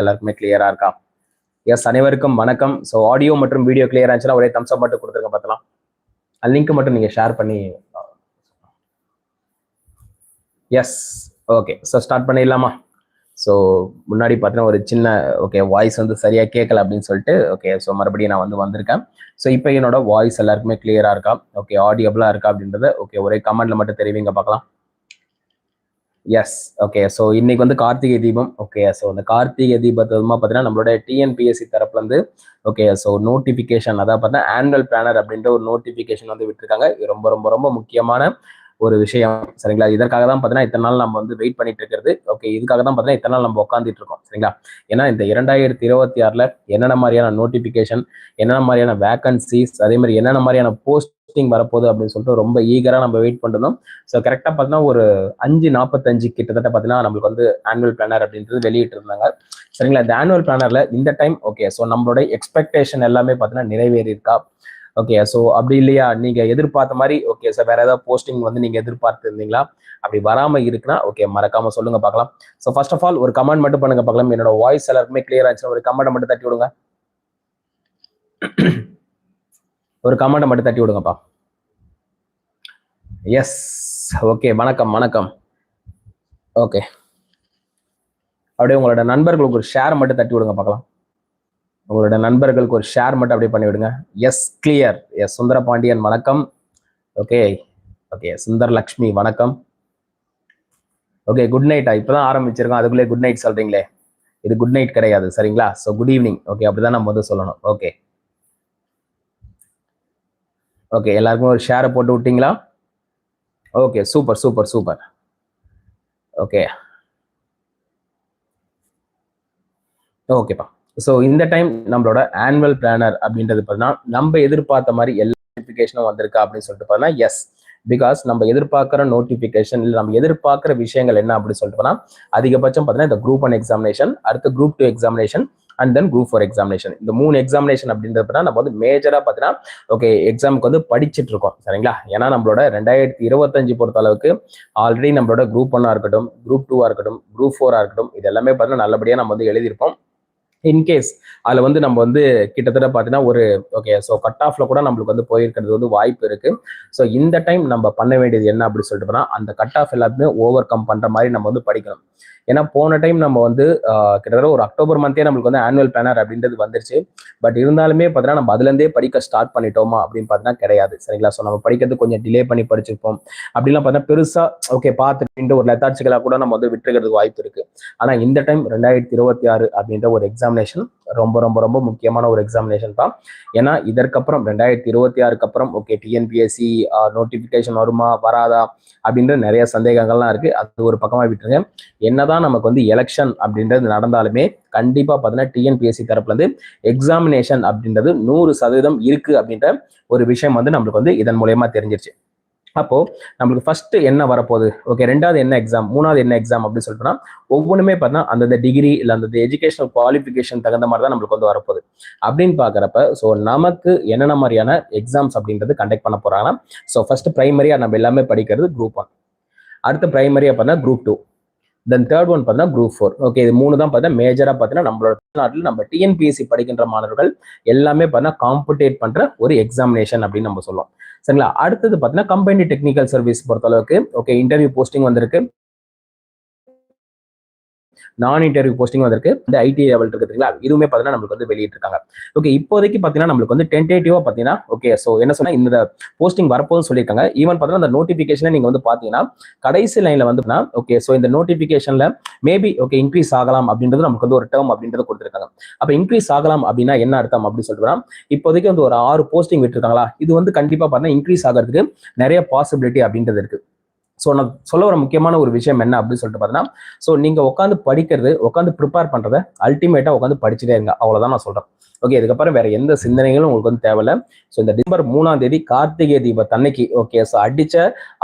எல்லாருக்குமே கிளியரா இருக்கா? எஸ் அனைவருக்கும் வணக்கம். ஸோ ஆடியோ மற்றும் வீடியோ கிளியரா இருந்துச்சுன்னா ஒரே தம்ஸ் அப் மட்டும் கொடுத்துருங்க பார்த்தலாம் அந்த லிங்க் மட்டும் நீங்க ஷேர் பண்ணி எஸ் ஓகே ஸோ ஸ்டார்ட் பண்ணிடலாமா? ஸோ முன்னாடி பார்த்தீங்கன்னா ஒரு சின்ன ஓகே வாய்ஸ் வந்து சரியா கேட்கல அப்படின்னு சொல்லிட்டு ஓகே ஸோ மறுபடியும் நான் வந்து வந்திருக்கேன். ஸோ இப்போ என்னோட வாய்ஸ் எல்லாருக்குமே கிளியரா இருக்கா? ஓகே ஆடியபிளா இருக்கா அப்படின்றத ஓகே ஒரே கமெண்ட்ல மட்டும் தெரிவிங்க பார்க்கலாம். எஸ் ஓகே ஸோ இன்னைக்கு வந்து கார்த்திகை தீபம். ஓகே ஸோ அந்த கார்த்திகை தீபத்துமா பார்த்தீங்கன்னா நம்மளோட டிஎன்பிஎஸ்சி தரப்புல இருந்து ஓகே ஸோ நோட்டிஃபிகேஷன் அதாவது பார்த்தீங்கன்னா ஆனுவல் பிளானர் அப்படின்ற ஒரு நோட்டிஃபிகேஷன் வந்து விட்டுருக்காங்க. இது ரொம்ப ரொம்ப ரொம்ப முக்கியமான ஒரு விஷயம். சரிங்களா? இதற்காக தான் பார்த்தீங்கன்னா இத்தனை நாள் நம்ம வந்து வெயிட் பண்ணிட்டு இருக்கிறது. ஓகே இதுக்காக தான் பார்த்தீங்கன்னா இத்தனை நாள் நம்ம உட்காந்துட்டு இருக்கோம். சரிங்களா? ஏன்னா இந்த இரண்டாயிரத்தி இருபத்தி ஆறுல என்னென்ன மாதிரியான நோட்டிஃபிகேஷன் என்னென்ன மாதிரியான வேகன்சிஸ் அதே மாதிரி என்னென்ன மாதிரியான போஸ்டிங் வரப்போகுது அப்படின்னு சொல்லிட்டு ரொம்ப ஈகராக நம்ம வெயிட் பண்ணிருந்தோம். ஸோ கரெக்டாக பார்த்தீங்கன்னா ஒரு அஞ்சு நாற்பத்தஞ்சு கிட்டத்தட்ட பார்த்தீங்கன்னா நம்மளுக்கு வந்து ஆனுவல் பிளானர் அப்படின்றது வெளியிட்டு இருந்தாங்க. சரிங்களா? இந்த ஆனுவல் பிளானர்ல இந்த டைம் ஓகே ஸோ நம்மளுடைய எக்ஸ்பெக்டேஷன் எல்லாமே பார்த்தீங்கன்னா நிறைவேறி இருக்கா ஓகே ஸோ அப்படி இல்லையா? நீங்க எதிர்பார்த்த மாதிரி ஓகே சார் வேற ஏதாவது போஸ்டிங் வந்து நீங்க எதிர்பார்த்து இருந்தீங்களா அப்படி வராம இருக்குன்னா ஓகே மறக்காம சொல்லுங்க பார்க்கலாம். ஸோ ஃபர்ஸ்ட் ஆஃப் ஆல் ஒரு கமெண்ட் மட்டும் பண்ணுங்க பார்க்கலாம். என்னோட வாய்ஸ் எல்லாருக்குமே கிளியர் ஆச்சுன்னா ஒரு கமெண்ட் மட்டும் தட்டி விடுங்க. ஒரு கமெண்ட் மட்டும் தட்டி விடுங்கப்பா. எஸ் ஓகே வணக்கம் வணக்கம். ஓகே அப்படியே உங்களோட நண்பர்களுக்கு ஒரு ஷேர் மட்டும் தட்டி விடுங்க பார்க்கலாம். உங்களோட நண்பர்களுக்கு ஒரு ஷேர் மட்டும் அப்படியே பண்ணிவிடுங்க. Yes clear yes Sundara Pandian வணக்கம். ஓகே ஓகே சுந்தர் லக்ஷ்மி வணக்கம் ஓகே குட் நைட்டா இப்போதான் ஆரம்பிச்சிருக்கோம். அதுக்குள்ளே குட் நைட் சொல்றீங்களே. இது குட் நைட் கிடையாது சரிங்களா? ஸோ குட் ஈவினிங் ஓகே அப்படிதான் நம்ம வந்து சொல்லணும். ஓகே ஓகே எல்லாருக்கும் ஒரு ஷேரை போட்டு விட்டீங்களா? Okay super super super okay ஓகேப்பா ஸோ இந்த டைம் நம்மளோட ஆனுவல் பிளானர் அப்படின்றது பார்த்தீங்கன்னா நம்ம எதிர்பார்த்த மாதிரி எல்லா நோட்டிஃபிகேஷனும் வந்திருக்கா அப்படின்னு சொல்லிட்டு பார்த்தீங்கன்னா எஸ் பிகாஸ் நம்ம எதிர்பார்க்குற நோட்டிஃபிகேஷன் இல்லை நம்ம எதிர்பார்க்குற விஷயங்கள் என்ன அப்படின்னு சொல்லிட்டு போனால் அதிகபட்சம் பார்த்தீங்கன்னா இந்த குரூப் ஒன் எக்ஸாமினேஷன் அடுத்து group two examination and then group four examination இந்த மூணு எக்ஸாமினேஷன் அப்படின்றப்ப நம்ம வந்து மேஜராக பார்த்தீங்கன்னா ஓகே எக்ஸாமுக்கு வந்து படிச்சுட்டு இருக்கோம். சரிங்களா? ஏன்னா நம்மளோட ரெண்டாயிரத்தி இருபத்தஞ்சு பொறுத்த அளவுக்கு ஆல்ரெடி நம்மளோட குரூப் ஒன்னாக இருக்கட்டும் குரூப் டூவாக இருக்கட்டும் குரூப் ஃபோராக இருக்கட்டும் இது எல்லாமே பார்த்தீங்கன்னா நல்லபடியாக நம்ம வந்து எழுதியிருப்போம். இன்கேஸ் அதில் வந்து நம்ம வந்து கிட்டத்தட்ட பார்த்தீங்கன்னா ஒரு ஓகே ஸோ கட் ஆஃப்ல கூட நம்மளுக்கு வந்து போயிருக்கிறது வந்து வாய்ப்பு இருக்கு. ஸோ இந்த டைம் நம்ம பண்ண வேண்டியது என்ன அப்படின்னு சொல்லிட்டு போனா அந்த கட் ஆஃப் எல்லாத்தையுமே ஓவர் கம் பண்ற மாதிரி நம்ம வந்து படிக்கணும். ஏன்னா போன டைம் நம்ம வந்து கிட்டத்தட்ட ஒரு அக்டோபர் மந்தே நம்மளுக்கு வந்து ஆனுவல் பிளானர் அப்படின்றது வந்துருச்சு. பட் இருந்தாலுமே பார்த்தீங்கன்னா நம்ம அதுலேருந்தே படிக்க ஸ்டார்ட் பண்ணிட்டோமா அப்படின்னு பார்த்தீங்கன்னா கிடையாது. சரிங்களா? ஸோ நம்ம படிக்கிறது கொஞ்சம் டிலே பண்ணி படிச்சிருப்போம். அப்படிலாம் பார்த்தீங்கன்னா பெருசா ஓகே பார்த்துட்டு ஒரு லெத்தாட்சிகளாக கூட நம்ம வந்து விட்டுருக்கிறதுக்கு வாய்ப்பு இருக்கு. ஆனால் இந்த டைம் ரெண்டாயிரத்தி இருபத்தி ஆறு அப்படின்ற ஒரு எக்ஸாம் எக்ஸாமினேஷன் ரொம்ப ரொம்ப ரொம்ப முக்கியமான ஒரு எக்ஸாமினேஷன் தான். ஏன்னா இதற்கப்புறம் ரெண்டாயிரத்தி இருபத்தி ஆறுக்கு அப்புறம் ஓகே டிஎன்பிஎஸ்சி நோட்டிஃபிகேஷன் வருமா வராதா அப்படின்ற நிறைய சந்தேகங்கள்லாம் இருக்கு. அது ஒரு பக்கமா விட்டுருங்க. என்னதான் நமக்கு வந்து எலெக்ஷன் அப்படின்றது நடந்தாலுமே கண்டிப்பா பார்த்தீங்கன்னா டிஎன்பிஎஸ்சி தரப்புல இருந்து எக்ஸாமினேஷன் அப்படின்றது நூறு சதவீதம் இருக்கு அப்படின்ற ஒரு விஷயம் வந்து நம்மளுக்கு வந்து இதன் மூலயமா தெரிஞ்சிருச்சு. அப்போ நம்மளுக்கு ஃபர்ஸ்ட் என்ன வரப்போகுது? ஓகே ரெண்டாவது என்ன எக்ஸாம் மூணாவது என்ன எக்ஸாம் அப்படின்னு சொல்லிட்டுனா ஒவ்வொன்றுமே பார்த்தா அந்தந்த டிகிரி இல்லை அந்தந்த எஜுகேஷனல் குவாலிஃபிகேஷன் தகுந்த மாதிரி தான் நம்மளுக்கு வந்து வரப்போகுது. அப்படின்னு பார்க்குறப்ப ஸோ நமக்கு என்னென்ன மாதிரியான எக்ஸாம்ஸ் அப்படின்றது கண்டக்ட் பண்ண போகிறாங்கன்னா ஸோ ஃபர்ஸ்ட் ப்ரைமரியாக நம்ம எல்லாமே படிக்கிறது குரூப் ஒன் அடுத்து ப்ரைமரியாக பார்த்தா group two then third one பார்த்தீங்கன்னா குரூப் ஃபோர் ஓகே இது மூணு தான் பார்த்தா மேஜராக பார்த்தீங்கன்னா நம்மளோட தமிழ்நாட்டில் நம்ம டிஎன்பிஎஸ்சி படிக்கின்ற மாணவர்கள் எல்லாமே பார்த்தீங்கன்னா காம்படேட் பண்ணுற ஒரு எக்ஸாமினேஷன் அப்படின்னு நம்ம சொல்லுவோம். சரிங்களா? அடுத்தது பார்த்தீங்கன்னா கம்பெனி டெக்னிக்கல் சர்வீஸ் பொறுத்த அளவுக்கு ஓகே இன்டர்வியூ போஸ்டிங் வந்திருக்கு. நான் இன்டர்வியூ போஸ்டிங் வந்திருக்கு. இந்த ஐடி லெவல் இருக்குதுங்களா இதுவுமே பார்த்தீங்கன்னா நம்மளுக்கு வந்து வெளியிட்டிருக்காங்க. ஓகே இப்போதைக்கு பார்த்தீங்கன்னா நம்மளுக்கு வந்து டென்டேட்டிவா பார்த்தீங்கன்னா ஓகே ஸோ என்ன சொன்னா இந்த போஸ்டிங் வரப்போதுன்னு சொல்லியிருக்காங்க. ஈவன் பார்த்தீங்கன்னா அந்த நோட்டிஃபிகேஷனை நீங்க வந்து பார்த்தீங்கன்னா கடைசி லைன்ல வந்துன்னா ஓகே ஸோ இந்த நோட்டிஃபிகேஷன்ல மேபி ஓகே இன்க்ரீஸ் ஆகலாம் அப்படின்றது நமக்கு வந்து ஒரு டேர்ம் அப்படின்றது கொடுத்துருக்காங்க. அப்போ இன்க்ரீஸ் ஆகலாம் அப்படின்னா என்ன அர்த்தம் அப்படின்னு சொல்லிட்டு இப்போதைக்கு வந்து ஒரு ஆறு போஸ்டிங் விட்டுருக்காங்களா? இது வந்து கண்டிப்பா பார்த்தீங்கன்னா இன்க்ரீஸ் ஆகிறதுக்கு நிறைய பாசிபிலிட்டி அப்படின்றது இருக்கு. ஸோ நான் சொல்ல வர முக்கியமான ஒரு விஷயம் என்ன அப்படின்னு சொல்லிட்டு பார்த்தீங்கன்னா ஸோ நீங்கள் உட்காந்து படிக்கிறது உட்காந்து ப்ரிப்பேர் பண்ணுறத அல்டிமேட்டாக உட்காந்து படிச்சுட்டே இருங்க. அவ்வளோதான் நான் சொல்கிறேன் ஓகே இதுக்கப்புறம் வேற எந்த சிந்தனைகளும் உங்களுக்கு வந்து தேவையில்ல. ஸோ இந்த டிசம்பர் மூணாம் தேதி கார்த்திகை தீபத் அன்னைக்கு ஓகே ஸோ அடிச்ச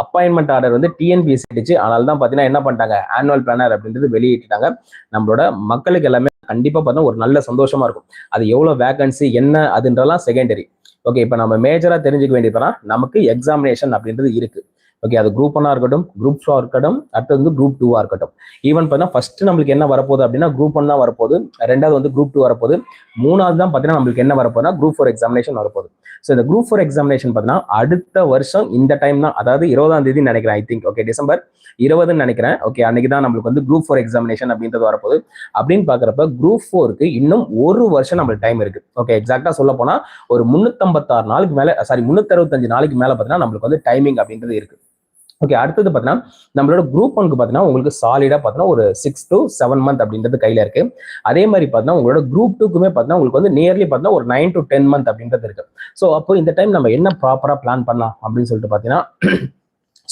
அப்பாயின்மெண்ட் ஆர்டர் வந்து டிஎன்பிஎஸ்சி அடிச்சு ஆனால் தான் பார்த்தீங்கன்னா என்ன பண்ணிட்டாங்க? ஆனுவல் பிளானர் அப்படின்றது வெளியிட்டாங்க நம்மளோட மக்களுக்கு எல்லாமே கண்டிப்பாக பார்த்தா ஒரு நல்ல சந்தோஷமா இருக்கும். அது எவ்வளோ வேகன்சி என்ன அதுன்றலாம் செகண்டரி ஓகே இப்போ நம்ம மேஜராக தெரிஞ்சுக்க வேண்டியதுனா நமக்கு எக்ஸாமினேஷன் அப்படின்றது இருக்குது ஓகே அது குரூப் ஒன்னா இருக்கட்டும் குரூப் டூவா இருக்கட்டும் அடுத்தது வந்து குரூப் டூவா இருக்கட்டும். ஈவன் பார்த்தா ஃபர்ஸ்ட் நம்மளுக்கு என்ன வரப்போகுது அப்படின்னா குரூப் ஒன் தான் வரப்போகுது ரெண்டாவது வந்து குரூப் டூ வரப்போகுது மூணாவது தான் பார்த்தீங்கன்னா நம்மளுக்கு என்ன வரப்போகுதுன்னா குரூப் ஃபோர் எக்ஸாமினேஷன் வரப்போகுது. ஸோ இந்த குரூப் ஃபோர் எக்ஸாமினேஷன் பார்த்தீங்கன்னா அடுத்த வருஷம் இந்த டைம் தான் அதாவது இருபதாம் தேதி நினைக்கிறேன் ஐ திங்க் ஓகே டிசம்பர் இருபதுன்னு நினைக்கிறேன். ஓகே அன்னைக்கு தான் நம்மளுக்கு வந்து குரூப் ஃபோர் எக்ஸாமினேஷன் அப்படின்றது வரப்போகுது. அப்படின்னு பார்க்குறப்ப குரூப் ஃபோருக்கு இன்னும் ஒரு வருஷம் நம்மளுக்கு டைம் இருக்கு. ஓகே எக்ஸாக்டா சொல்ல போனா ஒரு முன்னூத்தம்பத்தாறு நாளுக்கு மேலே சாரி முன்னூத்தி நாளைக்கு மேலே பார்த்தீங்கன்னா நம்மளுக்கு வந்து டைமிங் அப்படின்றது இருக்கு. ஓகே அடுத்தது பார்த்தீங்கன்னா நம்மளோட குரூப் ஒன்க்கு பார்த்தீங்கன்னா உங்களுக்கு சாலிடா பார்த்தீங்கன்னா ஒரு சிக்ஸ் டு செவன் மந்த் அப்படின்றது கையில இருக்கு. அதே மாதிரி பார்த்தீங்கன்னா உங்களோட குரூப் டூக்குமே பார்த்தீங்கன்னா உங்களுக்கு வந்து நியர்லி பார்த்தீங்கன்னா ஒரு நைன் டு டென் மந்த் அப்படின்றது இருக்கு. ஸோ அப்போ இந்த டைம் நம்ம என்ன ப்ராப்பரா பிளான் பண்ணலாம் அப்படின்னு சொல்லிட்டு பார்த்தீங்கன்னா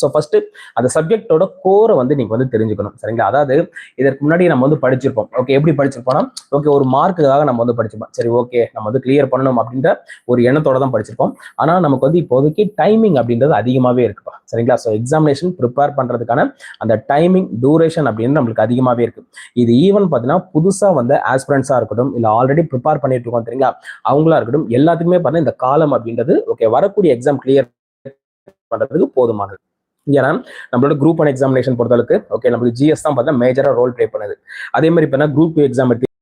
ஸோ ஃபர்ஸ்ட் அந்த சப்ஜெக்டோட கோரை வந்து நீங்க வந்து தெரிஞ்சுக்கணும். சரிங்களா? அதாவது இதற்கு முன்னாடி நம்ம வந்து படிச்சிருப்போம். ஓகே எப்படி படிச்சிருப்போம்னா ஓகே ஒரு மார்க்குக்காக நம்ம வந்து படிச்சிருப்போம். சரி ஓகே நம்ம வந்து கிளியர் பண்ணணும் அப்படின்ற ஒரு எண்ணத்தோட தான் படிச்சிருப்போம். ஆனா நமக்கு வந்து இப்போதைக்கு டைமிங் அப்படின்றது அதிகமாவே இருக்குப்பா சரிங்களா? ஸோ எக்ஸாமினேஷன் ப்ரிப்பேர் பண்றதுக்கான அந்த டைமிங் டூரேஷன் அப்படின்னு நம்மளுக்கு அதிகமாவே இருக்கு. இது ஈவன் பார்த்தீங்கன்னா புதுசாக வந்த ஆஸ்பிரன்ஸாக இருக்கட்டும் இல்லை ஆல்ரெடி ப்ரிப்பேர் பண்ணிட்டு இருக்கோம் சரிங்களா அவங்களா இருக்கட்டும் எல்லாத்துக்குமே பார்த்தீங்கன்னா இந்த காலம் அப்படின்றது ஓகே வரக்கூடிய எக்ஸாம் கிளியர் பண்ணுறதுக்கு போதுமானது. ஏன்னா நம்மளோட குரூப் ஒன் எக்ஸாமினேஷன் பொறுத்தளவுக்கு ஓகே நம்மளுக்கு ஜிஎஸ் தான் பார்த்தா மேஜராக ரோல் ப்ளே பண்ணுது. அதே மாதிரி இப்போ குரூப் டூ எக்ஸாம் எடுத்து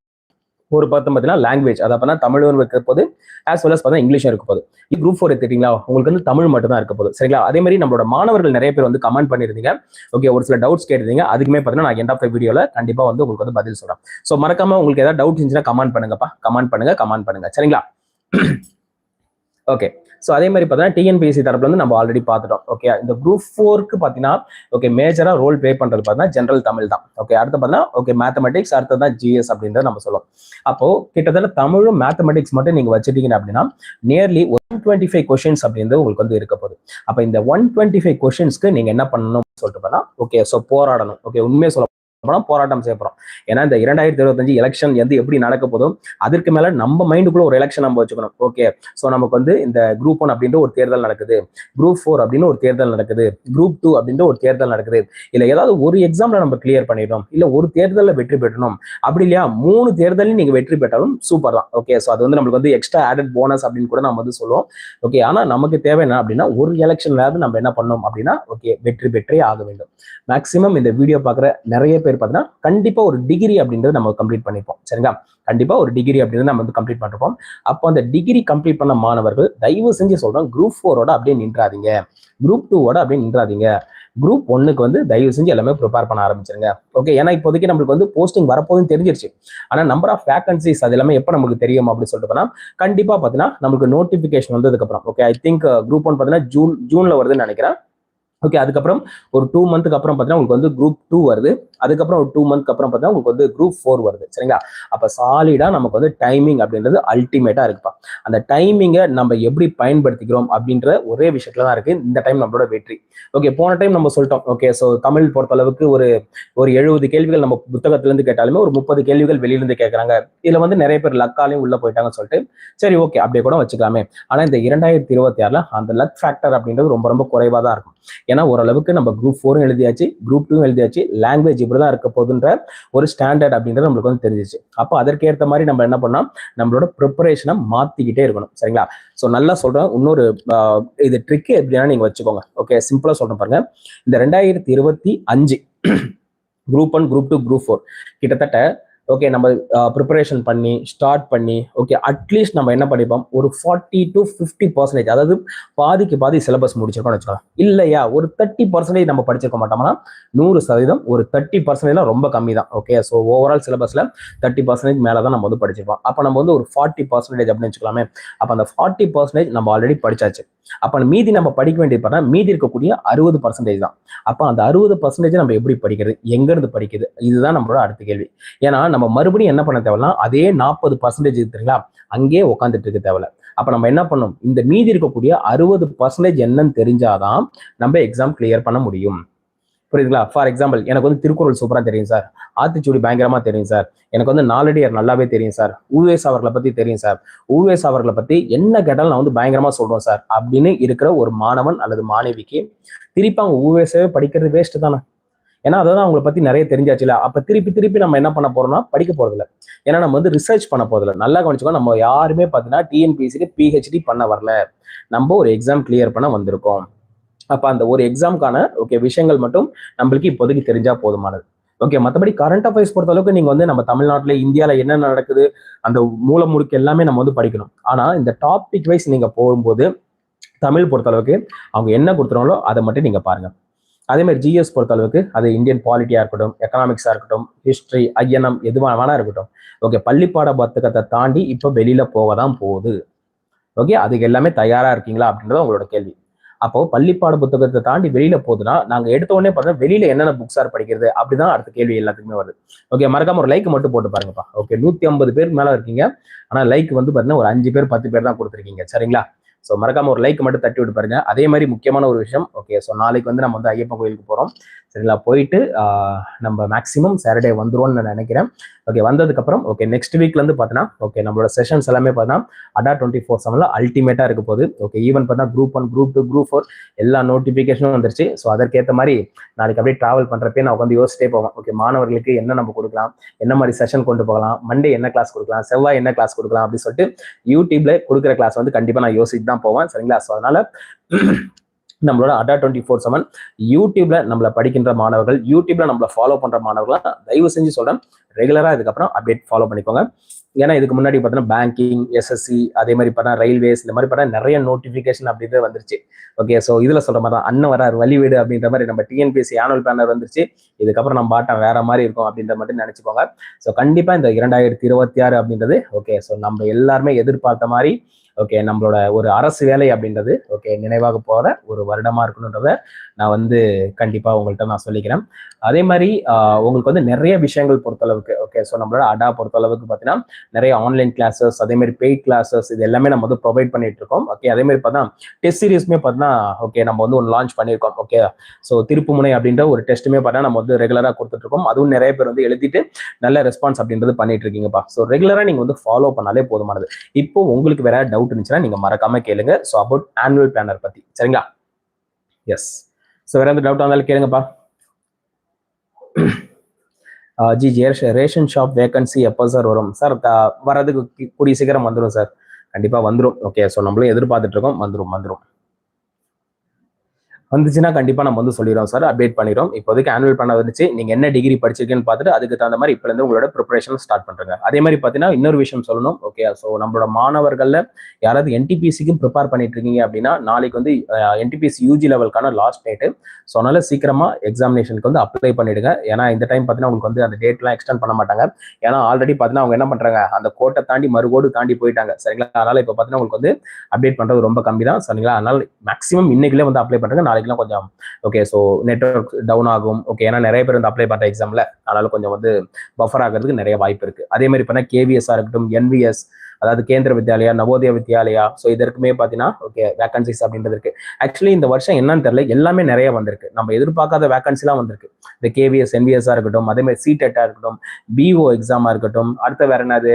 ஒரு பார்த்து பார்த்தீங்கன்னா லாங்குவேஜ் அதை பார்த்தா தமிழும் இருக்க போது ஆஸ் வெல் அஸ் பார்த்தா இங்கிலீஷும் இருக்க இது குரூப் ஃபோர் எடுத்துட்டீங்களா உங்களுக்கு வந்து தமிழ் மட்டும் தான் இருக்க போகுது. சரிங்களா? அதே மாதிரி நம்மளோட மாணவர்கள் நிறைய பேர் வந்து கமெண்ட் பண்ணிருந்தீங்க ஓகே ஒரு சில டவுட்ஸ் கேட்டிருந்தீங்க. அதுக்குமே பார்த்தீங்கன்னா நான் எண்ட் ஆஃப் வீடியோல கண்டிப்பாக வந்து உங்களுக்கு வந்து பதில் சொல்கிறேன் ஸோ மறக்காம உங்களுக்கு ஏதாவது டவுட் இருந்துச்சுன்னா கமெண்ட் பண்ணுங்கப்பா. கமெண்ட் பண்ணுங்க கமெண்ட் பண்ணுங்க. சரிங்களா? ஓகே ஸோ அதே மாதிரி பார்த்தீங்கன்னா டிஎன்பிஎஸ்சி தரப்புல வந்து நம்ம ஆல்ரெடி பார்த்துட்டோம். ஓகே இந்த குரூப் ஃபோருக்கு பார்த்தீங்கன்னா ஓகே மேஜரா ரோல் ப்ளே பண்றது பார்த்தீங்கன்னா ஜென்ரல் தமிழ் தான். ஓகே அடுத்து பார்த்தீங்கன்னா ஓகே மேத்தமெட்டிக்ஸ் அடுத்து தான் ஜிஎஸ் அப்படின்றத நம்ம சொல்லுவோம். அப்போ கிட்டத்தட்ட தமிழும் மேத்தமெட்டிக்ஸ் மட்டும் நீங்க வச்சுட்டீங்க அப்படின்னா nearly one twenty five questions அப்படின்றது உங்களுக்கு வந்து இருக்க போகுது. அப்போ இந்த ஒன் டுவெண்ட்டி ஃபைவ் கொஷின்ஸ்க்கு நீங்க என்ன பண்ணணும் சொல்லிட்டு பார்த்தா ஓகே ஸோ போராடணும். ஓகே உண்மையை சொல்ல போனா போராட்டம் செய்ய போறோம். ஏன்னா இந்த இரண்டாயிரத்தி இருபத்தஞ்சு எலெக்ஷன் வந்து எப்படி நடக்க போதும் அதற்கு மேல நம்ம மைண்டுக்குள்ள ஒரு எலெக்ஷன் நம்ம வச்சுக்கணும். ஓகே ஸோ நமக்கு வந்து இந்த குரூப் ஒன் அப்படின்ற ஒரு தேர்தல் நடக்குது. குரூப் ஃபோர் அப்படின்னு ஒரு தேர்தல் நடக்குது. குரூப் டூ அப்படின்ற ஒரு தேர்தல் நடக்குது. இல்ல ஏதாவது ஒரு எக்ஸாம்ல நம்ம கிளியர் பண்ணிடணும். இல்ல ஒரு தேர்தலில் வெற்றி பெற்றணும் அப்படி இல்லையா? மூணு தேர்தலையும் நீங்க வெற்றி பெற்றாலும் சூப்பர் தான். ஓகே ஸோ அது வந்து நம்மளுக்கு வந்து எக்ஸ்ட்ரா ஆடட் போனஸ் அப்படின்னு கூட நம்ம வந்து சொல்லுவோம். ஓகே ஆனா நமக்கு தேவை என்ன அப்படின்னா ஒரு எலெக்ஷன்ல நம்ம என்ன பண்ணோம் அப்படின்னா ஓகே வெற்றி பெற்றே ஆக வேண்டும். மேக்சிமம் இந்த வீடியோ பார்க்குற நிறைய பேர் பார்த்தீங்கன்னா கண்டிப்பா ஒரு டிகிரி அப்படின்றது நம்ம கம்ப்ளீட் பண்ணிப்போம். சரிங்களா? கண்டிப்பா ஒரு டிகிரி அப்படின்றது நம்ம வந்து கம்ப்ளீட் பண்ணிருப்போம். அப்போ அந்த டிகிரி கம்ப்ளீட் பண்ண மாணவர்கள் தயவு செஞ்சு சொல்றோம் குரூப் ஃபோரோட அப்படியே நின்றாதீங்க. குரூப் டூவோட அப்படியே நின்றாதீங்க. குரூப் ஒன்னுக்கு வந்து தயவு செஞ்சு எல்லாமே ப்ரிப்பேர் பண்ண ஆரம்பிச்சிருங்க. ஓகே ஏன்னா இப்போதைக்கு நம்மளுக்கு வந்து போஸ்டிங் வரப்போதும் தெரிஞ்சிருச்சு. ஆனா நம்பர் ஆஃப் வேகன்சிஸ் அது எல்லாமே எப்போ நமக்கு தெரியும் அப்படின்னு சொல்லிட்டு போனால் கண்டிப்பா பாத்தீங்கன்னா நமக்கு நோட்டிபிகேஷன் வந்ததுக்கு அப்புறம் okay I think group uh, one பாத்தீங்கன்னா ஜூன் ஜூன்ல வருதுன்னு நினைக்கிறேன். ஓகே அதுக்கப்புறம் ஒரு டூ மந்த்துக்கு அப்புறம் பார்த்தீங்கன்னா உங்களுக்கு வந்து குரூப் டூ வருது. அதுக்கப்புறம் ஒரு டூ மந்த்க்கு அப்புறம் பார்த்தீங்கன்னா உங்களுக்கு வந்து குரூப் ஃபோர் வருது. சரிங்களா? அப்போ சாலிடா நமக்கு வந்து டைமிங் அப்படின்றது அல்டிமேட்டா இருக்குப்பா. அந்த டைமிங்கை நம்ம எப்படி பயன்படுத்திக்கிறோம் அப்படின்ற ஒரே விஷயத்துல தான் இருக்கு. இந்த டைம் நம்மளோட வெற்றி. ஓகே போன டைம் நம்ம சொல்லிட்டோம். ஓகே ஸோ தமிழ் பொறுத்த அளவுக்கு ஒரு ஒரு எழுபது கேள்விகள் நம்ம புத்தகத்திலிருந்து கேட்டாலுமே ஒரு முப்பது கேள்விகள் வெளியிலிருந்து கேட்கறாங்க இதுல வந்து நிறைய பேர் லக்காலையும் உள்ள போயிட்டாங்கன்னு சொல்லிட்டு சரி ஓகே அப்படியே கூட வச்சுக்கலாமே. ஆனா இந்த இரண்டாயிரத்தி இருபத்தி ஆறுல அந்த லக் ஃபேக்டர் அப்படின்றது ரொம்ப ரொம்ப குறைவா தான் இருக்கும். ஏன்னா ஓரளவுக்கு நம்ம குரூப் ஃபோரும் எழுதியாச்சு குரூப் டூ எழுதியாச்சு லாங்குவேஜ் இப்படிதான் இருக்க போகுதுன்ற ஒரு ஸ்டாண்டர்ட் அப்படின்றது நம்மளுக்கு வந்து தெரிஞ்சிச்சு. அப்போ அதற்கேற்ற மாதிரி நம்ம என்ன பண்ணோம்? நம்மளோட ப்ரிப்பரேஷனை மாத்திக்கிட்டே இருக்கணும். சரிங்களா? ஸோ நல்லா சொல்றேன். இன்னொரு இது ட்ரிக் எப்படின்னா நீங்க வச்சுக்கோங்க. ஓகே சிம்பிளா சொல்றேன் பாருங்க. இந்த ரெண்டாயிரத்தி இருபத்தி அஞ்சு group one group two group four கிட்டத்தட்ட ஓகே நம்ம uh, ப்ரிப்பரேஷன் பண்ணி ஸ்டார்ட் பண்ணி ஓகே அட்லீஸ்ட் நம்ம என்ன பண்ணிப்போம்? ஒரு ஃபார்ட்டி டு ஃபிஃப்டி பர்சன்டேஜ் அதாவது பாதிக்கு பாதி சிலபஸ் முடிச்சிருக்கோம்னு வச்சுக்கலாம் இல்லையா? ஒரு தேர்ட்டி பர்சன்டேஜ் நம்ம படிச்சிருக்க மாட்டோம்னா நூறு சதவீதம் ஒரு தேர்ட்டி பர்சன்டேஜ்லாம் ரொம்ப கம்மி தான் ஓகே ஸோ ஓவரால் சிலபஸில் தேர்ட்டி பர்சன்டேஜ் மேலே தான் நம்ம வந்து படிச்சிருப்போம் அப்போ நம்ம வந்து ஒரு ஃபார்ட்டி பர்சன்டேஜ் அப்படின்னு வச்சுக்கலாமே. அப்போ அந்த ஃபார்ட்டி பர்சன்டேஜ் நம்ம ஆல்ரெடி படிச்சாச்சு. அப்போ மீதி நம்ம படிக்க வேண்டியது பார்த்தா மீதி இருக்கக்கூடிய அறுபது பர்சன்டேஜ் தான். அப்போ அந்த அறுபது பர்சன்டேஜ் நம்ம எப்படி படிக்கிறது? எங்கேருந்து படிக்குது இதுதான் நம்மளோட அடுத்த கேள்வி. ஏன்னா நம்ம மறுபடியும் என்ன பண்ண தேவைன்னா அதே நாற்பது பர்சன்டேஜ் இருக்குங்களா அங்கேயே உட்காந்துட்டு இருக்க தேவையில்ல. அப்ப நம்ம என்ன பண்ணணும்? இந்த மீதி இருக்கக்கூடிய அறுபது பர்சன்டேஜ் என்னன்னு தெரிஞ்சாதான் நம்ம எக்ஸாம் கிளியர் பண்ண முடியும். புரியுதுங்களா? ஃபார் எக்ஸாம்பிள் எனக்கு வந்து திருக்குறள் சூப்பராக தெரியும் சார் ஆத்திச்சூடி பயங்கரமா தெரியும் சார் எனக்கு வந்து நாலடியார் நல்லாவே தெரியும் சார் ஊவேஸ் அவர்களை பத்தி தெரியும் சார் ஊவேஸ் அவர்களை பத்தி என்ன கேட்டாலும் நான் வந்து பயங்கரமா சொல்றோம் சார் அப்படின்னு இருக்கிற ஒரு மாணவன் அல்லது மாணவிக்கு திருப்பி அவங்க ஊவேஸவே படிக்கிறது வேஸ்ட் தானே. ஏன்னா அதான் அவங்களை பத்தி நிறைய தெரிஞ்சாச்சுல. அப்ப திருப்பி திருப்பி நம்ம என்ன பண்ண போறோம்னா படிக்க போறது இல்லை ஏன்னா நம்ம வந்து ரிசர்ச் பண்ண போறதில்ல. நல்லா கவனிச்சுக்கோ நம்ம யாருமே பார்த்தீங்கன்னா டிஎன்பிஎஸ்சிக்கு பிஹெச்டி பண்ண வரல. நம்ம ஒரு எக்ஸாம் கிளியர் பண்ண வந்திருக்கோம். அப்ப அந்த ஒரு எக்ஸாம்க்கான ஓகே விஷயங்கள் மட்டும் நம்மளுக்கு இப்போதைக்கு தெரிஞ்சா போதுமானது. ஓகே மற்றபடி கரண்ட் அஃபேர்ஸ் பொறுத்த அளவுக்கு நீங்கள் வந்து நம்ம தமிழ்நாட்டில் இந்தியாவில் என்ன நடக்குது அந்த மூல முறுக்கு எல்லாமே நம்ம வந்து படிக்கணும். ஆனால் இந்த டாபிக் வைஸ் நீங்கள் போகும்போது தமிழ் பொறுத்தளவுக்கு அவங்க என்ன கொடுத்துறாங்களோ அதை மட்டும் நீங்கள் பாருங்க. அதே மாதிரி ஜிஎஸ் பொறுத்தளவுக்கு அது இந்தியன் பாலிட்டியாக இருக்கட்டும் எக்கனாமிக்ஸாக இருக்கட்டும் ஹிஸ்ட்ரி ஐஎன்எம் எதுவாக வேணா இருக்கட்டும். ஓகே பள்ளிப்பாட புத்தகத்தை தாண்டி இப்போ வெளியில் போக தான் போகுது. ஓகே அதுக்கு எல்லாமே தயாராக இருக்கீங்களா அப்படின்றது உங்களோட கேள்வி. அப்போ பள்ளிப்பாட புத்தகத்தை தாண்டி வெளியில போதுன்னா நாங்க எடுத்த உடனே பார்த்தா வெளியில என்னென்ன புக்ஸ் ஆர் படிக்கிறது அப்படிதான் அடுத்த கேள்வி எல்லாத்துக்குமே வருது. ஓகே மறக்காம ஒரு லைக் மட்டும் போட்டு பாருங்கப்பா. ஓகே நூத்தி ஐம்பது பேர் மேல இருக்கீங்க. ஆனா லைக் வந்து பாத்தீங்கன்னா ஒரு அஞ்சு பேர் பத்து பேர் தான் கொடுத்துருக்கீங்க. சரிங்களா? ஸோ மறக்காம ஒரு லைக் மட்டும் தட்டி விட்டு பாருங்க. அதே மாதிரி முக்கியமான ஒரு விஷயம். ஓகே ஸோ நாளைக்கு வந்து நம்ம வந்து ஐயப்பன் கோயிலுக்கு போறோம். சரிங்களா போயிட்டு நம்ம மேக்ஸிமம் சாட்டர்டே வந்துருவோம்னு நான் நினைக்கிறேன். ஓகே வந்ததுக்கப்புறம் ஓகே நெக்ஸ்ட் வீக்லேருந்து பார்த்தோன்னா பார்த்தீங்கன்னா ஓகே நம்மளோட செஷன்ஸ் எல்லாமே பார்த்தீங்கன்னா அடா டுவெண்ட்டி ஃபோர் செவனில் அல்டிமேட்டாக இருக்க போகுது. ஓகே ஈவன் பார்த்தீங்கன்னா group one group two group four எல்லா நோட்டிஃபிகேஷனும் வந்துருச்சு. ஸோ அதற்கேற்ற மாதிரி நாளைக்கு அப்படியே ட்ராவல் பண்றப்பே நான் உட்காந்து யோசிச்சிட்டே போவேன். ஓகே மாணவர்களுக்கு என்ன நம்ம கொடுக்கலாம்? என்ன மாதிரி செஷன் கொண்டு போகலாம்? மண்டே என்ன கிளாஸ் கொடுக்கலாம்? செவ்வாய் என்ன கிளாஸ் கொடுக்கலாம்? அப்படின்னு சொல்லிட்டு யூடியூப்ல கொடுக்குற கிளாஸ் வந்து கண்டிப்பாக நான் யோசிச்சு தான் போவேன் சரிங்களா? ஸோ அதனால நம்மளோட அடா டுவெண்ட்டி ஃபோர் செவன் யூடியூப்ல நம்மளை படிக்கின்ற மாணவர்கள் யூடியூப்ல நம்மள ஃபாலோ பண்ற மாணவர்களாம் தயவு செஞ்சு சொல்றேன் ரெகுலரா இதுக்கப்புறம் அப்டேட் ஃபாலோ பண்ணிக்கோங்க. ஏன்னா இதுக்கு முன்னாடி பார்த்தீங்கன்னா பேங்கிங் எஸ்எஸ்சி அதே மாதிரி பார்த்தா ரயில்வேஸ் இந்த மாதிரி பார்த்தா நிறைய நோட்டிஃபிகேஷன் அப்படின்றது வந்துருச்சு. ஓகே ஸோ இதுல சொல்ற மாதிரி தான் அண்ணன் வரார் வழி வீடு அப்படின்ற மாதிரி நம்ம டிஎன்பிஎஸ்சி ஆனுவல் பிளானர் வந்துருச்சு. இதுக்கப்புறம் நம்ம பாட்டம் வேற மாதிரி இருக்கும் அப்படின்ற மட்டும் நினைச்சுக்கோங்க. ஸோ கண்டிப்பா இந்த இரண்டாயிரத்தி இருபத்தி ஆறு அப்படின்றது ஓகே ஸோ நம்ம எல்லாருமே எதிர்பார்த்த மாதிரி ஓகே நம்மளோட ஒரு அரசு வேலை அப்படின்றது ஓகே நினைவாக போற ஒரு வருடமா இருக்கணுன்றத நான் வந்து கண்டிப்பா உங்கள்கிட்ட நான் சொல்லிக்கிறேன். அதே மாதிரி உங்களுக்கு வந்து நிறைய விஷயங்கள் பொறுத்தளவுக்கு ஓகே ஸோ நம்மளோட அடா பொறுத்தளவுக்கு பார்த்தீங்கன்னா நிறைய ஆன்லைன் கிளாஸஸ் அதே மாதிரி பெய்ட் கிளாஸஸ் இது எல்லாமே நம்ம வந்து ப்ரொவைட் பண்ணிட்டு இருக்கோம். ஓகே அதே மாதிரி பார்த்தா டெஸ்ட் சீரீஸ்மே பார்த்தீங்கன்னா ஓகே நம்ம வந்து ஒன்று லான்ச் பண்ணியிருக்கோம். ஓகே ஸோ திருப்புமுனை அப்படின்ற ஒரு டெஸ்ட்டுமே பார்த்தா நம்ம வந்து ரெகுலராக கொடுத்துட்டு இருக்கோம். அதுவும் நிறைய பேர் வந்து எழுதிட்டு நல்ல ரெஸ்பான்ஸ் அப்படின்றது பண்ணிட்டு இருக்கீங்கப்பா. ஸோ ரெகுலராக நீங்கள் வந்து ஃபாலோ பண்ணாலே போதுமானது. இப்போ உங்களுக்கு வேற டவுட் இருந்துச்சுன்னா நீங்க மறக்காம கேளுங்க. ஸோ அபவுட் ஆனுவல் பிளானர் பத்தி. சரிங்களா? எஸ் ஸோ வேற எந்த டவுட் இருந்தாலும் கேளுங்கப்பா. ஜி ரேஷன் ஷாப் வேகன்சி எப்போ சார் வரும்? சார் வர்றதுக்கு கூடிய சீக்கிரம் வந்துடும் சார் கண்டிப்பா வந்துடும் ஓகே ஸோ நம்மளும் எதிர்பார்த்துட்டு இருக்கோம். வந்துடும் வந்துடும் வந்துச்சுன்னா கண்டிப்பா நம்ம வந்து சொல்லிடுறோம் சார் அப்டேட் பண்ணிடுறோம். இப்போதைக்கு ஆனுவல் பண்ண வந்துச்சு நீங்க என்ன டிகிரி படிச்சிருக்கேன்னு பார்த்துட்டு அதுக்கு தகுந்த மாதிரி இப்போ இருந்து உங்களோட ப்ரிப்பரேஷன் ஸ்டார்ட் பண்ணுறாங்க அதே மாதிரி பார்த்தீங்கன்னா இன்னொரு விஷயம் சொல்லணும். ஓகே ஸோ நம்மளோட மாணவர்கள்ல யாராவது என்டிபிசிக்கும் ப்ரிப்பேர் பண்ணிட்டு இருக்கீங்க அப்படின்னா நாளைக்கு வந்து என்டிபிசி யூஜி லெவலுக்கான லாஸ்ட் டேட்டு ஸோ அதனால சீக்கிரமா எக்ஸாமினேஷனுக்கு வந்து அப்ளை பண்ணிடுங்க. ஏன்னா இந்த டைம் பார்த்தீங்கன்னா உங்களுக்கு வந்து அந்த டேட்லாம் எக்ஸ்டெண்ட் பண்ண மாட்டாங்க. ஏன்னா ஆல்ரெடி பார்த்தீங்கன்னா அவங்க என்ன பண்றாங்க அந்த கோட்டை தாண்டி மறுகோடு தாண்டி போயிட்டாங்க. சரிங்களா? அதனால இப்போ பார்த்தீங்கன்னா உங்களுக்கு வந்து அப்டேட் பண்றது ரொம்ப கம்மி தான் சரிங்களா? அதனால மேக்ஸிமம் இன்னைக்குள்ளே வந்து அப்ளை பண்ணுங்க நாளைக்குலாம் கொஞ்சம் ஓகே ஸோ நெட்ஒர்க் டவுன் ஆகும். ஓகே ஏன்னா நிறைய பேர் வந்து அப்ளை பண்ணுற எக்ஸாமில் அதனால கொஞ்சம் வந்து பஃபர் ஆகிறதுக்கு நிறைய வாய்ப்பு இருக்குது அதே மாதிரி பண்ணா கேவிஎஸ்ஆ இருக்கட்டும் என்விஎஸ் அதாவது கேந்திர வித்யாலயா நவோதய வித்யாலயா ஸோ இதற்குமே பார்த்தீங்கன்னா ஓகே வேகன்சிஸ் அப்படின்றது இருக்கு. ஆக்சுவலி இந்த வருஷம் என்னன்னு தெரியல எல்லாமே நிறைய வந்திருக்கு. நம்ம எதிர்பார்க்காத வேகன்சிலாம் வந்திருக்கு. இந்த கேவிஎஸ் என்விஎஸ்ஆ இருக்கட்டும் அதே மாதிரி சிடெட்டாக இருக்கட்டும் பிஓ எக்ஸாமாக இருக்கட்டும் அடுத்த வேற என்னது?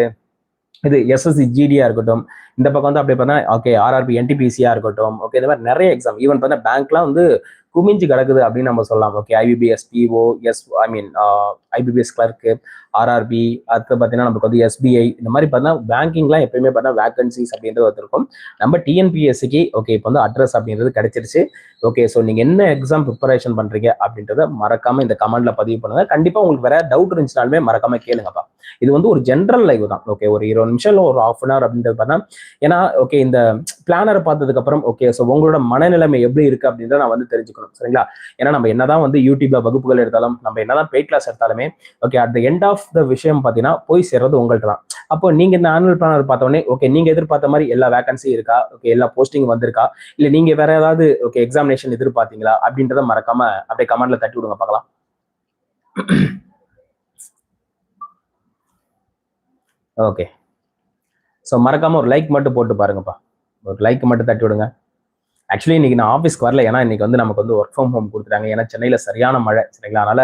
இது எஸ்எஸ்சி ஜிடியா இருக்கட்டும். இந்த பக்கம் வந்து அப்படியே பார்த்தா ஓகே ஆர்ஆர்பி என்டிபிசியா இருக்கட்டும். ஓகே இந்த மாதிரி நிறைய எக்ஸாம் ஈவன் பார்த்தா பேங்க்லாம் வந்து குமிஞ்சு கிடக்குது அப்படின்னு நம்ம சொல்லலாம். Okay IBPS PO yes I mean IBPS clerk RRB அடுத்து பார்த்தீங்கன்னா நமக்கு வந்து எஸ்பிஐ இந்த மாதிரி பார்த்தீங்கன்னா பேங்கிங்லாம் எப்பயுமே பார்த்தா வேகன்சிஸ் அப்படின்றது வந்துருக்கும். நம்ம டிஎன்பிஎஸ்சிக்கு ஓகே இப்போ வந்து அட்ரஸ் அப்படின்றது கிடைச்சிருச்சு. ஓகே ஸோ நீங்கள் என்ன எக்ஸாம் ப்ரிப்பரேஷன் பண்ணுறீங்க அப்படின்றத மறக்காம இந்த கமெண்ட்ல பதிவு பண்ணுங்க. கண்டிப்பாக உங்களுக்கு வேற டவுட் இருந்துச்சுனாலுமே மறக்காம கேளுங்கப்பா. இது வந்து ஒரு ஜென்ரல் லைவ் தான். ஓகே ஒரு இருபது நிமிஷம் ஒரு ஆஃப் அன் ஹவர் அப்படின்றது பார்த்தா ஏன்னா ஓகே இந்த பிளானரை பார்த்ததுக்கு அப்புறம் ஓகே ஸோ உங்களோட மனநிலைமை எப்படி இருக்கு அப்படின்றத நான் வந்து தெரிஞ்சுக்கணும். சரிங்களா? ஏன்னா நம்ம என்னதான் வந்து யூடியூப்ல வகுப்புகள் எடுத்தாலும் நம்ம என்னதான் பெய்ட் கிளாஸ் எடுத்தாலுமே okay at the end of the விஷயம் பார்த்தீங்கன்னா போய் சேர்றது உங்கள்கிட்ட தான். அப்போ நீங்க இந்த ஆனுவல் பிளானர் பார்த்தோன்னே ஓகே நீங்க எதிர்பார்த்த மாதிரி எல்லா வேகன்சி இருக்கா? ஓகே எல்லா போஸ்டிங் வந்திருக்கா? இல்ல நீங்க வேற ஏதாவது ஓகே எக்ஸாமினேஷன் எதிர்பார்த்தீங்களா? அப்படின்றத மறக்காம அப்படியே கமெண்ட்ல தட்டி விடுங்க பார்க்கலாம். ஓகே ஸோ மறக்காம ஒரு லைக் மட்டும் போட்டு பாருங்கப்பா. ஒரு லைக் மட்டும் தட்டி விடுங்க. ஆக்சுவலி இன்னைக்கு நான் ஆஃபீஸ்க்கு வரல. ஏன்னா இன்னைக்கு வந்து நமக்கு வந்து ஒர்க் ஃப்ரம் ஹோம் கொடுத்துட்டாங்க. ஏன்னா சென்னையில சரியான மழை சரிங்களா? அதனால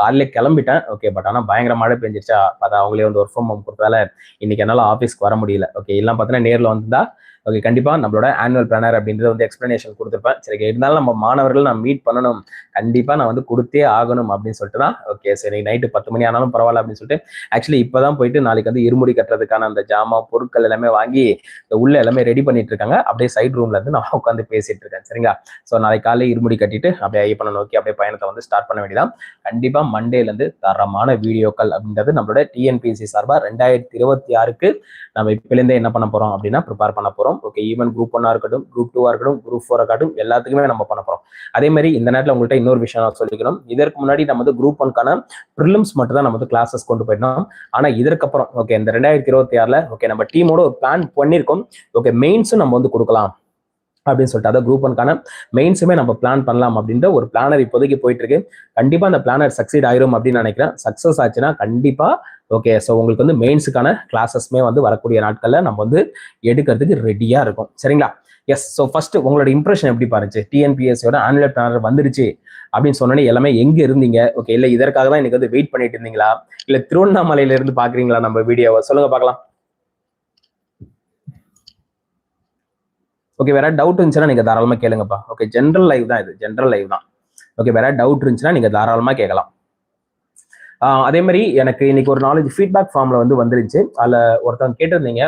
காலையில கிளம்பிட்டேன். ஓகே பட் ஆனால் பயங்கர மழை பெஞ்சிருச்சா? பார்த்தா அவங்களே வந்து ஒர்க் ஃப்ரம் ஹோம் கொடுத்தால இன்னைக்கு என்னால் ஆஃபீஸ்க்கு வர முடியல. ஓகே எல்லாம் பார்த்தீங்கன்னா நேரில் வந்தா ஓகே கண்டிப்பா நம்மளோட ஆனுவல் பிளானர் அப்படின்றது வந்து எக்ஸ்பிளனேஷன் கொடுத்துருப்பேன். சரி இருந்தாலும் நம்ம மாணவர்கள் நான் மீட் பண்ணணும். கண்டிப்பா நான் வந்து கொடுத்தே ஆகணும் அப்படின்னு சொல்லிட்டு தான் ஓகே சரி நைட்டு பத்து மணி ஆனாலும் பரவாயில்ல அப்படின்னு சொல்லிட்டு ஆக்சுவலி இப்பதான் போயிட்டு நாளைக்கு வந்து இருமுடி கட்டுறதுக்கான அந்த ஜாமா பொருட்கள் எல்லாமே வாங்கி இந்த உள்ள எல்லாமே ரெடி பண்ணிட்டு இருக்காங்க. அப்படியே சைட் ரூம்ல இருந்து நான் உட்காந்து பேசிட்டு இருக்கேன் சரிங்களா? ஸோ நாளைக்கு காலையில் இருமுடி கட்டிட்டு அப்படியே ஐயப்பனை நோக்கி அப்படியே பயணத்தை வந்து ஸ்டார்ட் பண்ண வேண்டியதான் கண்டிப்பா மண்டேல இருந்து தரமான வீடியோக்கள் அப்படின்றது நம்மளோட டிஎன்பிஎஸ்சி சார்பாக ரெண்டாயிரத்தி இருபத்தி ஆறுக்கு நம்ம இப்போலேருந்தே என்ன பண்ண போறோம் அப்படின்னா ப்ரிப்பேர் பண்ண போறோம் ஓகே ஈவன் குரூப் ஒன்னா இருக்கட்டும் குரூப் டூவா இருக்கட்டும் குரூப் ஃபோர் இருக்கட்டும் எல்லாத்துக்குமே நம்ம பண்ண போறோம். அதே மாதிரி இந்த நேரத்தில் உங்கள்கிட்ட இன்னொரு விஷயம் நான் சொல்லிக்கணும் இதற்கு முன்னாடி நம்ம வந்து குரூப் ஒன்கான ப்ரிலிம்ஸ் மட்டும் தான் நம்ம வந்து கிளாஸஸ் கொண்டு போயிட்டோம் ஆனா இதற்கப்புறம் ஓகே இந்த ரெண்டாயிரத்தி இருபத்தி ஆறுல ஓகே நம்ம டீமோட ஒரு பிளான் பண்ணியிருக்கோம். ஓகே மெயின்ஸும் நம்ம வந்து கொடுக்கலாம். அப்படின்னு சொல்லிட்டு அதாவது குரூப் ஒன்கான மெயின்ஸுமே நம்ம பிளான் பண்ணலாம் அப்படின்ற ஒரு பிளானர் இப்போதைக்கு போயிட்டு இருக்கு. கண்டிப்பா அந்த பிளானர் சக்சீட் ஆயிரும் அப்படின்னு நினைக்கிறேன். சக்சஸ் ஆச்சுன்னா கண்டிப்பா ஓகே ஸோ உங்களுக்கு வந்து மெயின்ஸுக்கான கிளாஸஸ்மே வந்து வரக்கூடிய நாட்களில் நம்ம வந்து எடுக்கிறதுக்கு ரெடியாக இருக்கும். சரிங்களா? எஸ் ஸோ ஃபர்ஸ்ட் உங்களோட இம்ப்ரெஷன் எப்படி பாருச்சு? டிஎன்பிஎஸ்சியோட ஆனுவல் பிளானர் வந்துருச்சு அப்படின்னு சொன்னோன்னே எல்லாமே எங்கே இருந்தீங்க? ஓகே இல்லை இதற்காக தான் எனக்கு வந்து வெயிட் பண்ணிட்டு இருந்தீங்களா? இல்லை திருவண்ணாமலையில இருந்து நம்ம வீடியோவை சொல்லுங்க பார்க்கலாம் ஓகே வேற டவுட் இருந்துச்சுன்னா நீங்க தாராளமா கேளுங்கப்பா. ஓகே ஜென்ரல் லைவ் தான் இது. ஜென்ரல் லைவ் தான். ஓகே வேற டவுட் இருந்துச்சுன்னா நீங்க தாராளமா கேட்கலாம். அதே மாதிரி எனக்கு இன்னைக்கு ஒரு நாலேஜ் ஃபீட்பேக் ஃபார்ம்ல வந்து வந்துருந்துச்சு அதுல ஒருத்தவங்க கேட்டிருந்தீங்க.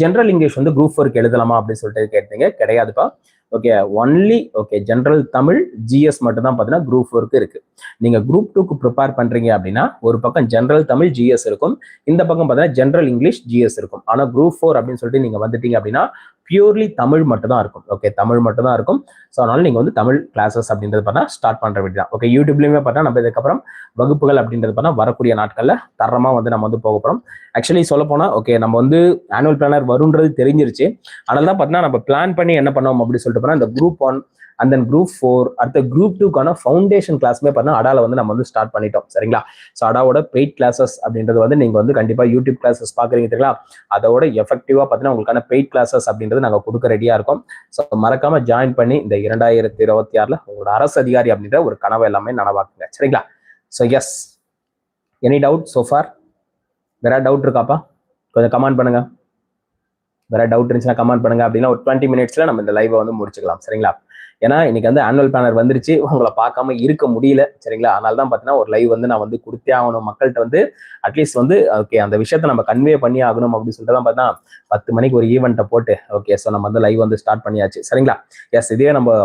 ஜென்ரல் இங்கிலீஷ் வந்து குரூப் ஃபோருக்கு எழுதலாமா அப்படின்னு சொல்லிட்டு கேட்டீங்க. கிடையாதுப்பா. Okay only okay general Tamil GS மட்டும் தான் பார்த்தீங்கன்னா குரூப் ஃபோருக்கு இருக்கு. நீங்க குரூப் டூக்கு ப்ரிப்பேர் பண்றீங்க அப்படின்னா ஒரு பக்கம் ஜென்ரல் தமிழ் ஜிஎஸ் இருக்கும். இந்த பக்கம் பார்த்தீங்கன்னா ஜென்ரல் இங்கிலீஷ் ஜிஎஸ் இருக்கும். ஆனால் குரூப் ஃபோர் அப்படின்னு சொல்லிட்டு நீங்க வந்துட்டீங்க அப்படின்னா பியூர்லி தமிழ் மட்டும் தான் இருக்கும். ஓகே தமிழ் மட்டும் தான் இருக்கும். ஸோ அதனால நீங்கள் வந்து தமிழ் கிளாஸஸ் அப்படின்றது பார்த்தா ஸ்டார்ட் பண்ற வேண்டி தான். ஓகே யூடியூப்லேயுமே பார்த்தா நம்ம இதுக்கப்புறம் வகுப்புகள் அப்படின்றது பார்த்தா வரக்கூடிய நாட்களில் தரமாக வந்து நம்ம வந்து போக போகிறோம் ஆக்சுவலி சொல்ல போனால் ஓகே நம்ம வந்து ஆனுவல் பிளானர் வருன்றது தெரிஞ்சிருச்சு. அதனால தான் பார்த்தீங்கன்னா நம்ம பிளான் பண்ணி என்ன பண்ணோம் அப்படின்னு சொல்லிட்டு போனால் இந்த group one and then group four அடுத்த குரூப் டூக்கான ஃபவுண்டேஷன் கிளாஸுமே பார்த்தீங்கன்னா அடால வந்து நம்ம வந்து ஸ்டார்ட் பண்ணிட்டோம். சரிங்களா? ஸோ அடாவோட பெய்ட் கிளாஸஸ் அப்படின்றது வந்து நீங்க வந்து கண்டிப்பா யூடியூப் கிளாஸஸ் பாக்குறீங்க தெரியுங்களா? அதோட எஃபெக்டிவா பார்த்தீங்கன்னா உங்களுக்கான பெய்ட் கிளாஸஸ் அப்படின்றது நாங்கள் கொடுக்க ரெடியா இருக்கோம். ஸோ மறக்காம ஜாயின் பண்ணி இந்த இரண்டாயிரத்தி இருபத்தி ஆறுல உங்களோட அரசு அதிகாரி அப்படின்ற ஒரு கனவு எல்லாமே நனவாக்குங்க. சரிங்களா? So yes any doubt so far வேற டவுட் இருக்காப்பா? கொஞ்சம் கமெண்ட் பண்ணுங்க. வேற டவுட் இருந்துச்சுன்னா கமெண்ட் பண்ணுங்க. அப்படின்னா ஒரு டுவெண்ட்டி மினிட்ஸ்ல நம்ம இந்த லைவை வந்து முடிச்சுக்கலாம். சரிங்களா? ஏன்னா இன்னைக்கு வந்து ஆனுவல் பிளானர் வந்துருச்சு. உங்களை பார்க்காம இருக்க முடியல. சரிங்களா? அதனால தான் பார்த்தீங்கன்னா ஒரு லைவ் வந்து நான் வந்து கொடுத்தே ஆகணும். மக்கள்கிட்ட வந்து அட்லீஸ்ட் வந்து ஓகே அந்த விஷயத்த நம்ம கன்வே பண்ணி ஆகணும் அப்படின்னு சொல்லிட்டு தான் பார்த்தா பத்து மணிக்கு ஒரு ஈவெண்ட்டை போட்டு ஓகே ஸோ நம்ம வந்து லைவ் வந்து ஸ்டார்ட் பண்ணியாச்சு. சரிங்களா? எஸ் இதே நம்ம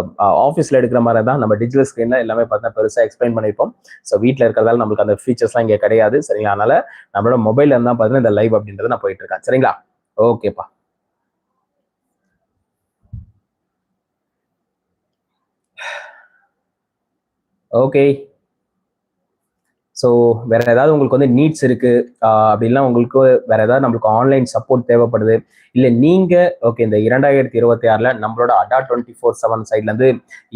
ஆஃபீஸில் எடுக்கிற மாதிரி தான் நம்ம டிஜிட்டல் ஸ்க்ரீனில் எல்லாமே பார்த்தா பெருசாக எக்ஸ்பிளைன் பண்ணியிருப்போம். ஸோ வீட்டில் இருக்கிறதால நம்மளுக்கு அந்த ஃபீச்சர்ஸ்லாம் இங்கே கிடையாது. சரிங்களா? அதனால நம்மளோட மொபைலில் இருந்தால் பார்த்தீங்கன்னா இந்த லைவ் அப்படின்றது நான் போயிட்டு இருக்கேன். சரிங்களா? ஓகேப்பா ஓகே ஸோ வேற ஏதாவது உங்களுக்கு வந்து நீட்ஸ் இருக்கு அப்படின்னா உங்களுக்கு வேற ஏதாவது நம்மளுக்கு ஆன்லைன் சப்போர்ட் தேவைப்படுது. இல்லை நீங்க ஓகே இந்த இரண்டாயிரத்தி இருபத்தி ஆறுல நம்மளோட அடா டுவெண்ட்டி ஃபோர் செவன் சைட்ல இருந்து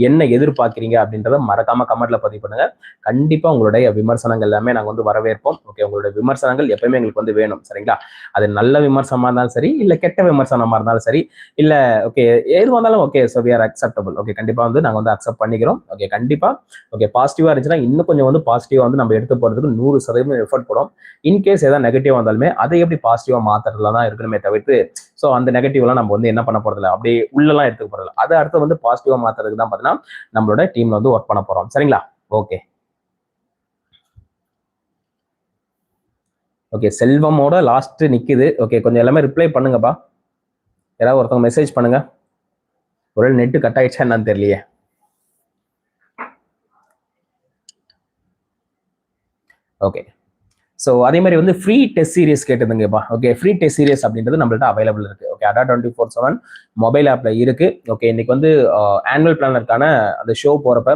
என்ன எதிர்பார்க்குறீங்க அப்படின்றத மறக்காம கமெண்ட்ல பதிவு பண்ணுங்க. கண்டிப்பா உங்களுடைய விமர்சனங்கள் எல்லாமே நாங்கள் வந்து வரவேற்போம். ஓகே உங்களுடைய விமர்சனங்கள் எப்பயுமே எங்களுக்கு வந்து வேணும் சரிங்களா? அது நல்ல விமர்சனமா இருந்தாலும் சரி இல்லை கெட்ட விமர்சனமா இருந்தாலும் சரி இல்லை ஓகே எது வந்தாலும் okay so we are acceptable okay கண்டிப்பா வந்து நாங்கள் வந்து அக்செப்ட் பண்ணிக்கிறோம். ஓகே கண்டிப்பா ஓகே பாசிட்டிவா இருந்துச்சுன்னா இன்னும் கொஞ்சம் வந்து பாசிட்டிவா வந்து நம்ம எடுத்து போறதுக்கு நூறு சதவீதம் எஃபர்ட் போடும். இன்கேஸ் ஏதாவது நெகட்டிவ் வந்தாலுமே அதை எப்படி பாசிட்டிவா மாத்துறதுல தான் இருக்கணுமே தவிர்த்து ஸோ அந்த நெகட்டிவ்லாம் நம்ம வந்து என்ன பண்ண போறதில்ல? அப்படியே உள்ளலாம் எடுத்துக்க போறதில்ல. அதை அடுத்து வந்து பாசிட்டிவா மாத்துறதுக்கு தான் பார்த்தீங்கன்னா நம்மளோட டீம்ல வந்து ஒர்க் பண்ண போறோம். சரிங்களா? ஓகே ஓகே செல்வமோட லாஸ்ட் நிக்குது. ஓகே கொஞ்சம் எல்லாமே ரிப்ளை பண்ணுங்கப்பா. யாராவது ஒருத்தவங்க மெசேஜ் பண்ணுங்க. ஒரு நெட்டு கட் ஆயிடுச்சா என்னன்னு தெரியலையே. ஓகே ஸோ அதே மாதிரி வந்து ஃப்ரீ டெஸ்ட் சீரியஸ் கேட்டுதுங்கப்பா ஓகே ஃப்ரீ டெஸ்ட் சீரியஸ் அப்படின்றது நம்மள்ட்ட அவைலபிள் இருக்கு. ஓகே அடா டுவெண்ட்டி ஃபோர் செவன் மொபைல் ஆப்ல இருக்கு. ஓகே இன்னைக்கு வந்து uh, ஆனுவல் பிளானருக்கான அந்த ஷோ போறப்ப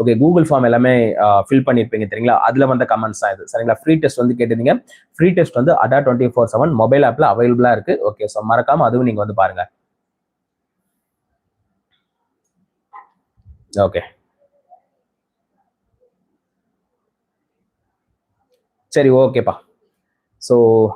ஓகே கூகுள் ஃபார்ம் எல்லாமே uh, ஃபில் பண்ணியிருப்பீங்க தெரியுங்களா? அதில் வந்த கமெண்ட்ஸ் தான் இது. சரிங்களா? ஃப்ரீ டெஸ்ட் வந்து கேட்டிருந்தீங்க. ஃப்ரீ டெஸ்ட் வந்து அடா டுவெண்ட்டி ஃபோர் செவன் மொபைல் ஆப்ல அவைலபிளாக இருக்கு. ஓகே ஸோ மறக்காம அதுவும் நீங்கள் வந்து பாருங்க. ஓகே சரி ஓகேப்பா. ஸோ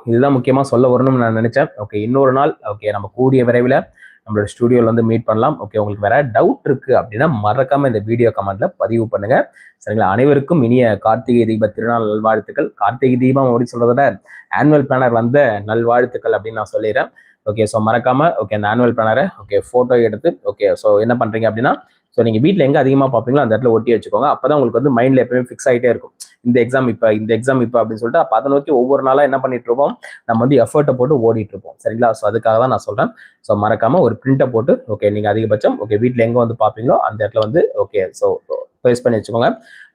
இதுதான் முக்கியமாக சொல்ல வரணும்னு நான் நினச்சேன். ஓகே இன்னொரு நாள் ஓகே நம்ம கூடிய விரைவில் நம்மளோட ஸ்டுடியோவில் வந்து மீட் பண்ணலாம். ஓகே உங்களுக்கு வேற டவுட் இருக்குது அப்படின்னா மறக்காமல் இந்த வீடியோ கமெண்ட்ல பதிவு பண்ணுங்க. சரிங்களா? அனைவருக்கும் இனிய கார்த்திகை தீப திருநாள் நல்வாழ்த்துக்கள். கார்த்திகை தீபம் அப்படின்னு சொல்கிறத விட ஆனுவல் பிளானர் வந்த நல்வாழ்த்துக்கள் அப்படின்னு நான் சொல்லிடுறேன். ஓகே ஸோ மறக்காம ஓகே அந்த ஆனுவல் பிளானரை ஓகே ஃபோட்டோ எடுத்து ஓகே ஸோ என்ன பண்ணுறீங்க அப்படின்னா ஸோ நீங்கள் வீட்டில் எங்கே அதிகமாக பார்ப்பீங்களோ அந்த இடத்துல ஒட்டி வச்சுக்கோங்க. அப்போ தான் உங்களுக்கு வந்து மைண்டில் எப்பவுமே ஃபிக்ஸ் ஆகிட்டே இருக்கும். இந்த எக்ஸாம் இப்போ இந்த எக்ஸாம் இப்போ அப்படின்னு சொல்லிட்டு அப்போ அதை நோக்கி ஒவ்வொரு நாளாக என்ன பண்ணிட்டு இருப்போம்? நம்ம வந்து எஃபர்ட்டை போட்டு ஓடிட்டு இருப்போம். சரிங்களா? ஸோ அதுக்காக தான் நான் சொல்கிறேன் ஸோ மறக்காமல் ஒரு பிரிண்ட்டை போட்டு ஓகே நீங்கள் அதிகபட்சம் ஓகே வீட்டில் எங்கே வந்து பார்ப்பீங்களோ அந்த இடத்துல வந்து ஓகே ஸோ ப்ளேஸ் பண்ணி வச்சுக்கோங்க.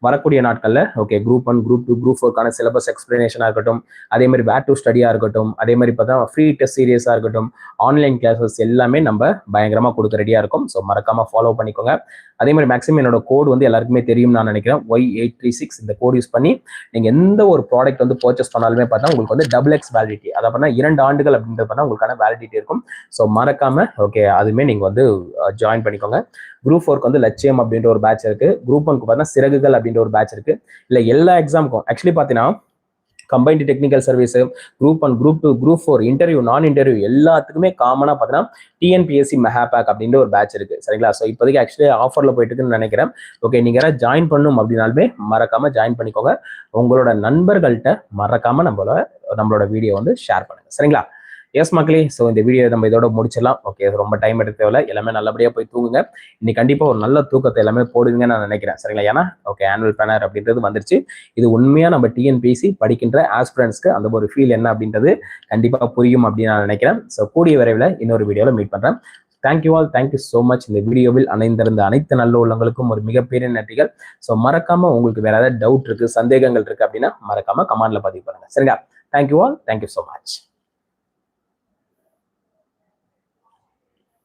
வரக்கூடிய நாட்களில் okay group one group two group ஃபோர்க்கான syllabus எக்ஸ்பிளனேஷனாக இருக்கட்டும் அதே மாதிரி வேர் டூ ஸ்டடியாக இருக்கட்டும் அதே மாதிரி பார்த்தா ஃப்ரீ டெஸ்ட் சீரியஸாக இருக்கட்டும் ஆன்லைன் கிளாஸஸ் எல்லாமே நம்ம பயங்கரமாக கொடுக்க ரெடியாக இருக்கும். ஸோ மறக்காமல் ஃபாலோ பண்ணிக்கோங்க. அதே மாதிரி மேக்ஸிமம் என்னோட கோட் வந்து எல்லாருக்குமே தெரியும் நான் நினைக்கிறேன். ஒய் எயிட் த்ரீ சிக்ஸ் இந்த கோட் யூஸ் பண்ணி நீங்கள் எந்த ஒரு ப்ராடக்ட் வந்து பர்ச்சேஸ் பண்ணாலுமே பார்த்தா உங்களுக்கு வந்து டபுள் எக்ஸ் வேலிடிட்டி அதை பண்ணால் இரண்டு ஆண்டுகள் அப்படின்றது பார்த்தா உங்களுக்கான வேலிடிட்டி இருக்கும். ஸோ மறக்காமல் ஓகே அதுவுமே நீங்கள் வந்து ஜாயின் பண்ணிக்கோங்க. குரூப் ஃபோருக்கு வந்து லட்சியம் அப்படின்ற ஒரு பேட்ச் இருக்கு. குரூப் ஒன்க்கு பார்த்தீங்கன்னா சிறகுகள் அப்படின்ற ஒரு பேட்ச் இருக்கு. இல்லை எல்லா எக்ஸாமுக்கும் ஆக்சுவலி பார்த்தீங்கன்னா combined technical service group one group two group four interview நான் இன்டர்வியூ எல்லாத்துக்குமே காமனாக பார்த்தீங்கன்னா டிஎன்பிஎஸ்சி மெஹாபேக் அப்படின்ற ஒரு பேட்ச் இருக்கு. சரிங்களா? ஸோ இப்போதைக்கு ஆக்சுவலி ஆஃபரில் போயிட்டு இருக்குன்னு நினைக்கிறேன். ஓகே நீங்கள் யாராவது ஜாயின் பண்ணும் அப்படின்னாலுமே மறக்காம ஜாயின் பண்ணிக்கோங்க. உங்களோட நண்பர்கள்ட்ட மறக்காம நம்மளோட நம்மளோட வீடியோ வந்து ஷேர் பண்ணுங்க. சரிங்களா? எஸ் மக்களே. ஸோ இந்த வீடியோ நம்ம இதோட முடிச்சிடலாம். ஓகே ரொம்ப டைம் எடுக்க தேவையில்ல. எல்லாமே நல்லபடியாக போய் தூங்குங்க. இன்னைக்கு கண்டிப்பாக ஒரு நல்ல தூக்கத்தை எல்லாமே போடுவீங்கன்னு நான் நினைக்கிறேன். சரிங்களா ஏன்னா ஓகே ஆனுவல் பிளானர் அப்படின்றது வந்துருச்சு. இது உண்மையாக நம்ம டிஎன்பிசி படிக்கின்ற ஆஸ்பிரன்ஸ்க்கு அந்த ஒரு ஃபீல் என்ன அப்படின்றது கண்டிப்பாக புரியும் அப்படின்னு நான் நினைக்கிறேன். ஸோ கூடிய விரைவில் இன்னொரு வீடியோவில் மீட் பண்ணுறேன் thank you all thank you so much இந்த வீடியோவில் அணைந்திருந்த அனைத்து நல்ல உள்ளங்களுக்கும் ஒரு மிகப்பெரிய நன்றிகள். ஸோ மறக்காம உங்களுக்கு வேற ஏதாவது டவுட் இருக்கு சந்தேகங்கள் இருக்கு அப்படின்னா மறக்காம கமெண்ட்ல பதிவு பண்ணுங்க. சரிங்களா? Thank you all thank you so much